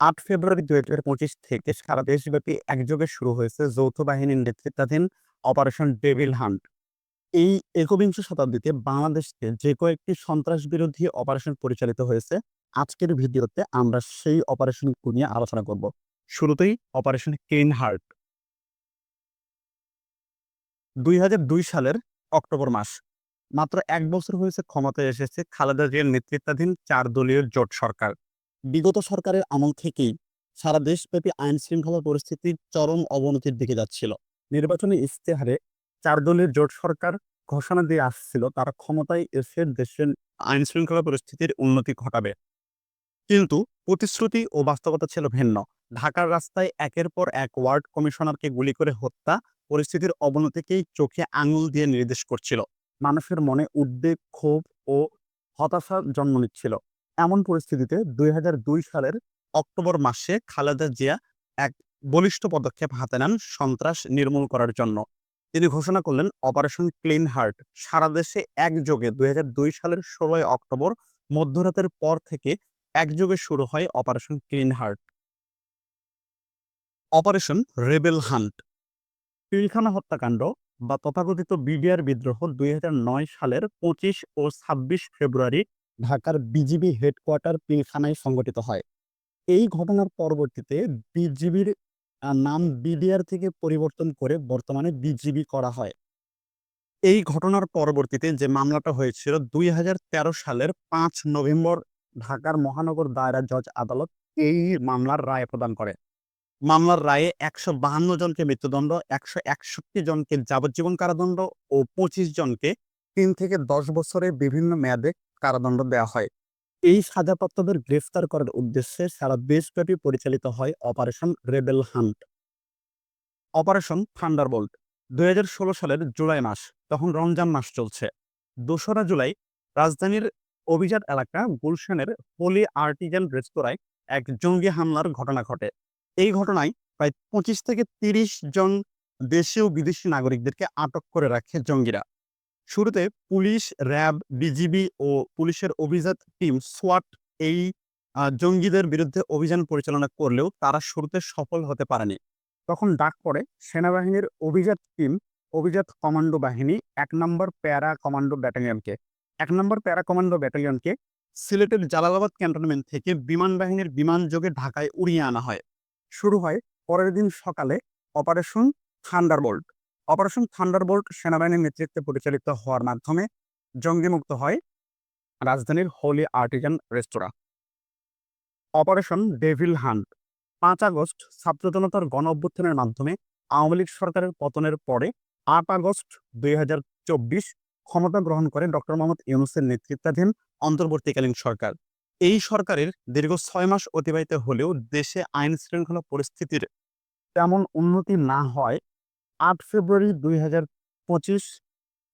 আট ফেব্রুয়ারি দুই হাজার পঁচিশ থেকে সারা দেশব্যাপী একযোগে শুরু হয়েছে যৌথ বাহিনীর নেতৃত্বাধীন অপারেশন ডেভিল হান্ট এই একবিংশ শতাব্দীতে বাংলাদেশকে যে কয়েকটি সন্ত্রাস বিরোধী অপারেশন পরিচালিত হয়েছে, আজকের ভিডিওতে আমরা সেই অপারেশন নিয়ে আলোচনা করব। শুরুতেই অপারেশন কেইন হার্ট দুই হাজার দুই সালের অক্টোবর মাস। মাত্র এক বছর হয়েছে ক্ষমতায় এসেছে খালেদা জিয়ার নেতৃত্বাধীন চার দলীয় জোট সরকার। বিগত সরকারের আমল থেকেই সারা দেশব্যাপী আইন শৃঙ্খলা পরিস্থিতি চরম অবনতির দিকে যাচ্ছিল। নির্বাচনী ইশতেহারে চার দলের জোট সরকার ঘোষণা দিয়ে আসছিল, তারা ক্ষমতায় এসে দেশের আইন শৃঙ্খলা পরিস্থিতির উন্নতি ঘটাবে। কিন্তু প্রতিশ্রুতি ও বাস্তবতা ছিল ভিন্ন। ঢাকার রাস্তায় একের পর এক ওয়ার্ড কমিশনারকে গুলি করে হত্যা পরিস্থিতির অবনতিকেই চোখে আঙুল দিয়ে নির্দেশ করছিল। মানুষের মনে উদ্বেগ, ক্ষোভ ও হতাশা জন্ম নিচ্ছিল। এমন পরিস্থিতিতে দুই হাজার দুই সালের অক্টোবর মাসে খালেদা জিয়া এক বলিষ্ঠ পদক্ষেপ হাতে নেন সন্ত্রাস নির্মূল করার জন্য। তিনি ঘোষণা করলেন, অপারেশন ক্লিন হার্ট সারা দেশে একযোগে দুই হাজার দুই সালের ষোলোই অক্টোবর মধ্যরাতের পর থেকে একযোগে শুরু হয় operation clean heart. Operation rebel hunt, Pilkhana হত্যাকাণ্ড বা তথাকথিত বিডিআর বিদ্রোহ দুই হাজার নয় সালের পঁচিশ ও ছাব্বিশ ফেব্রুয়ারি ঢাকার বিজিবি হেডকোয়ার্টার পিলখানায় সংগঠিত হয়। এই ঘটনার পরবর্তীতে বিজিবির নাম বিডিআর থেকে পরিবর্তন করে বর্তমানে বিজিবি করা হয়। এই ঘটনার পরবর্তীতে যে মামলাটা হয়েছিল দুই সালের পাঁচ নভেম্বর ঢাকার মহানগর দায়রা জজ আদালত এই মামলার রায় প্রদান করে। মামলার রায়ে একশো বাহান্ন জনকে মৃত্যুদণ্ড, একশো একষট্টি জনকে যাবজ্জীবন কারাদণ্ড ও পঁচিশ জনকে তিন থেকে দশ বছরের বিভিন্ন মেয়াদে কারাদণ্ড দেওয়া হয়। এই সাজাপ্রাপ্তদের গ্রেফতার করার উদ্দেশ্যে সারা দেশব্যাপী পরিচালিত হয় operation rebel hunt. Operation thunderbolt দুই সালের জুলাই মাস তখন রমজান মাস চলছে। দোসরা জুলাই রাজধানীর অভিজাত এলাকা গুলশানের হোলি আর্টিজান রেস্তোরাঁয় এক জঙ্গি হামলার ঘটনা ঘটে। এই ঘটনায় প্রায় পঁচিশ থেকে তিরিশ জন দেশীয় বিদেশি নাগরিকদেরকে আটক করে রাখে জঙ্গিরা। শুরুতে পুলিশ, র্যাব, বিজিবি ও পুলিশের অভিজাত টিম সোয়াট এই জঙ্গিদের বিরুদ্ধে অভিযান পরিচালনা করলেও তারা শুরুতে সফল হতে পারেনি। তখন ডাক পড়ে, সেনাবাহিনীর অভিজাত টিম, অভিজাত কমান্ডো বাহিনী, এক নম্বর প্যারা কমান্ডো ব্যাটালিয়নকে, এক নম্বর প্যারা কমান্ডো ব্যাটালিয়নকে সিলেটের জালালাবাদ ক্যান্টনমেন্ট থেকে বিমান বাহিনীর বিমান যোগে ঢাকায় উড়িয়ে আনা হয়। শুরু হয় পরের দিন সকালে অপারেশন থান্ডারবোল্ট। অপারেশন থান্ডারবোল্ট সেনাবাহিনীর নেতৃত্বে পরিচালিত হওয়ার মাধ্যমে জঙ্গিমুক্ত হয় রাজধানীর হোলি আর্টিজান রেস্তোরাঁ। অপারেশন ডেভিল হান্ট, পাঁচ আগস্ট ছাত্র জনতার গণ অভ্যুত্থানের মাধ্যমে আওয়ামী লীগ সরকারের পতনের পরে আট আগস্ট দুই হাজার চব্বিশ ক্ষমতা গ্রহণ করে ডক্টর মোহাম্মদ ইউনুসের নেতৃত্বাধীন অন্তর্বর্তীকালীন সরকার। এই সরকারের দীর্ঘ ছয় মাস অতিবাহিত হলেও দেশে আইন শৃঙ্খলা পরিস্থিতির তেমন উন্নতি না হয় আট ফেব্রুয়ারি দুই হাজার পঁচিশ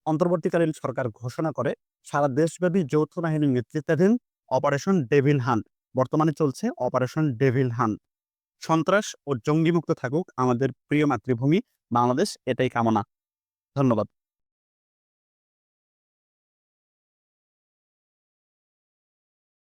অন্তর্বর্তীকালীন সরকার ঘোষণা করে, সারা দেশব্যাপী যৌথ বাহিনীর নেতৃত্বাধীন অপারেশন ডেভিল হান। বর্তমানে চলছে অপারেশন ডেভিল হান। সন্ত্রাস ও জঙ্গিমুক্ত থাকুক আমাদের প্রিয় মাতৃভূমি, বাংলাদেশ এটাই কামনা। ধন্যবাদ।